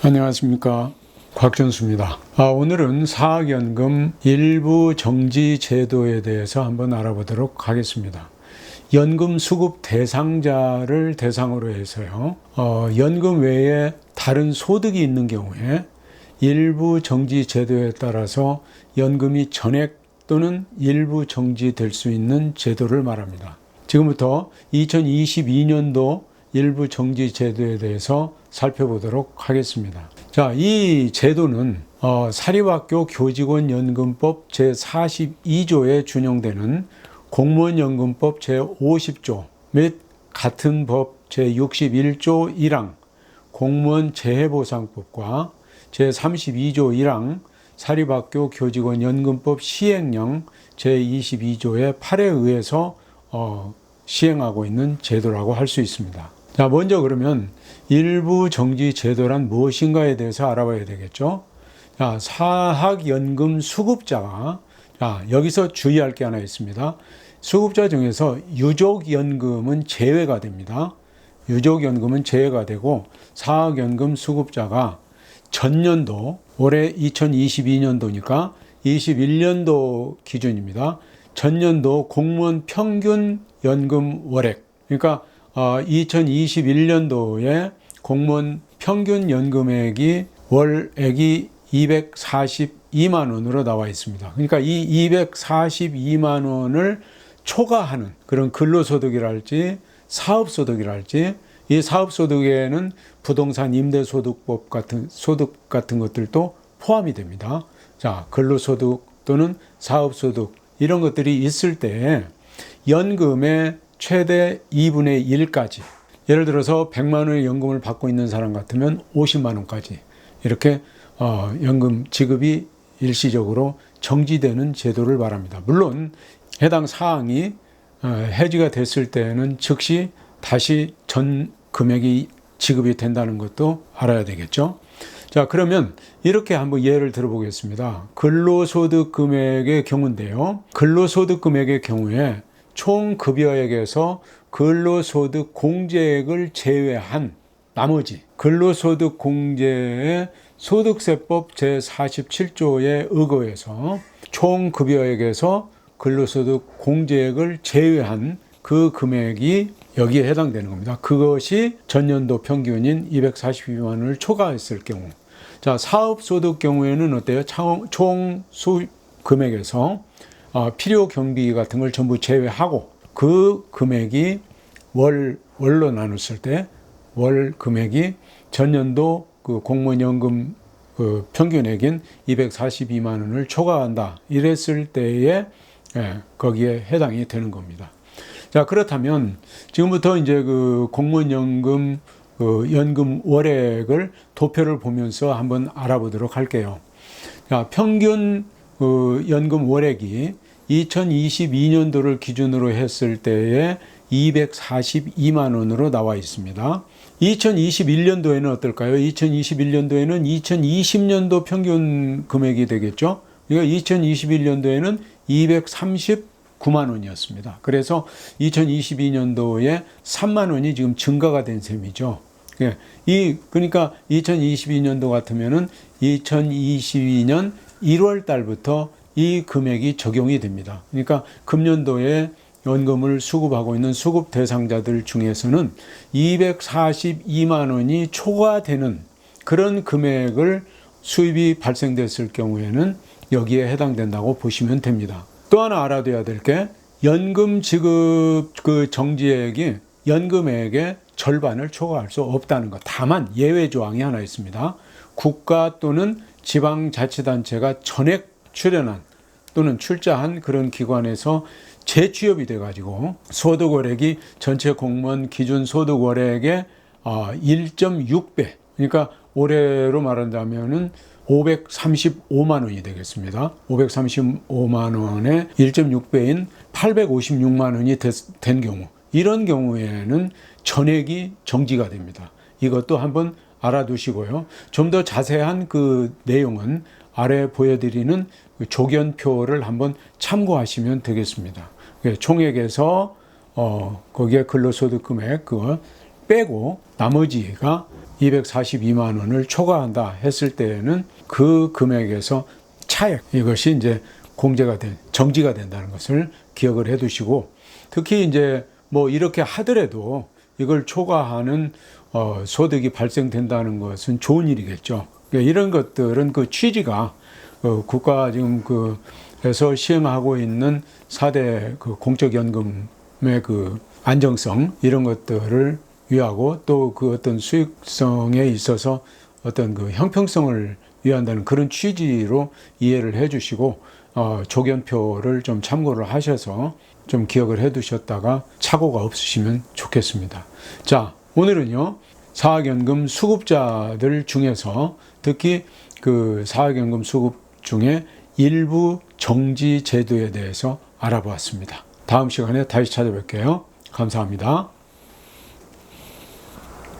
안녕하십니까. 곽준수입니다. 아, 오늘은 사학연금 일부 정지 제도에 대해서 한번 알아보도록 하겠습니다. 연금 수급 대상자를 대상으로 해서요, 어, 연금 외에 다른 소득이 있는 경우에 일부 정지 제도에 따라서 연금이 전액 또는 일부 정지될 수 있는 제도를 말합니다. 지금부터 2022년도 일부 정지 제도에 대해서 살펴보도록 하겠습니다. 자, 이 제도는 어, 사립학교 교직원 연금법 제 42조에 준용되는 공무원연금법 제 50조 및 같은 법 제 61조 1항 공무원 재해보상법과 제 32조 1항 사립학교 교직원 연금법 시행령 제 22조의 8에 의해서 어, 시행하고 있는 제도라고 할 수 있습니다. 자, 먼저 그러면 일부 정지 제도란 무엇인가에 대해서 알아봐야 되겠죠. 자, 사학연금 수급자가 자, 여기서 주의할 게 하나 있습니다. 수급자 중에서 유족연금은 제외가 됩니다. 유족연금은 제외가 되고 사학연금 수급자가 전년도 올해 2022년도니까 21년도 기준입니다. 전년도 공무원 평균 연금 월액 그러니까 2021년도에 공무원 평균 연금액이 월액이 242만 원으로 나와 있습니다. 그러니까 이 242만 원을 초과하는 그런 근로소득이랄지 사업소득이랄지 이 사업소득에는 부동산 임대소득법 같은 소득 같은 것들도 포함이 됩니다. 자, 근로소득 또는 사업소득 이런 것들이 있을 때 연금의 최대 2분의 1까지 예를 들어서 100만 원의 연금을 받고 있는 사람 같으면 50만 원까지 이렇게 어, 연금 지급이 일시적으로 정지되는 제도를 말합니다. 물론 해당 사항이 어, 해지가 됐을 때는 즉시 다시 전 금액이 지급이 된다는 것도 알아야 되겠죠. 자, 그러면 이렇게 한번 예를 들어보겠습니다. 근로소득 금액의 경우인데요. 근로소득 금액의 경우에 총 급여액에서 근로소득 공제액을 제외한 나머지 근로소득 공제의 소득세법 제47조에 의거해서 총 급여액에서 근로소득 공제액을 제외한 그 금액이 여기에 해당되는 겁니다. 그것이 전년도 평균인 242만 원을 초과했을 경우. 자, 사업소득 경우에는 어때요? 총 수입 금액에서 어, 필요 경비 같은 걸 전부 제외하고 그 금액이 월, 월로 나눴을 때 월 금액이 전년도 그 공무원 연금 그 평균액인 242만 원을 초과한다. 이랬을 때에 예, 거기에 해당이 되는 겁니다. 자, 그렇다면 지금부터 이제 그 공무원 연금 그 연금 월액을 도표를 보면서 한번 알아보도록 할게요. 자, 평균 그 연금 월액이 2022년도를 기준으로 했을 때에 242만 원으로 나와 있습니다. 2021년도에는 어떨까요? 2021년도에는 2020년도 평균 금액이 되겠죠? 그러니까 2021년도에는 239만 원이었습니다. 그래서 2022년도에 3만 원이 지금 증가가 된 셈이죠. 예. 이, 그러니까 2022년도 같으면은 2022년 1월 달부터 이 금액이 적용이 됩니다. 그러니까 금년도에 연금을 수급하고 있는 수급 대상자들 중에서는 242만 원이 초과되는 그런 금액을 수입이 발생됐을 경우에는 여기에 해당된다고 보시면 됩니다. 또 하나 알아둬야 될 게 연금 지급 그 정지액이 연금액의 절반을 초과할 수 없다는 것. 다만 예외 조항이 하나 있습니다. 국가 또는 지방자치단체가 전액 출연한 또는 출자한 그런 기관에서 재취업이 돼가지고 소득월액이 전체 공무원 기준 소득월액의 1.6배 아, 그러니까 올해로 말한다면은 535만 원이 되겠습니다. 535만 원의 1.6배인 856만 원이 된 경우 이런 경우에는 전액이 정지가 됩니다. 이것도 한번 알아두시고요. 좀 더 자세한 그 내용은 아래 보여드리는 그 조견표를 한번 참고하시면 되겠습니다. 예, 총액에서 어, 거기에 근로소득 금액 그거 빼고 나머지가 242만 원을 초과한다 했을 때에는 그 금액에서 차액 이것이 이제 공제가 된 정지가 된다는 것을 기억을 해 두시고 특히 이제 뭐 이렇게 하더라도 이걸 초과하는 어, 소득이 발생된다는 것은 좋은 일이겠죠. 그러니까 이런 것들은 그 취지가 어, 국가 지금 그 에서 시행하고 있는 4대 그 공적연금의 그 안정성 이런 것들을 위하고 또 그 어떤 수익성에 있어서 어떤 그 형평성을 위한다는 그런 취지로 이해를 해 주시고 어, 조견표를 좀 참고를 하셔서 좀 기억을 해 두셨다가 착오가 없으시면 좋겠습니다. 자, 오늘은요. 사학연금 수급자들 중에서 특히 그 사학연금 수급 중에 일부 정지 제도에 대해서 알아보았습니다. 다음 시간에 다시 찾아뵐게요. 감사합니다.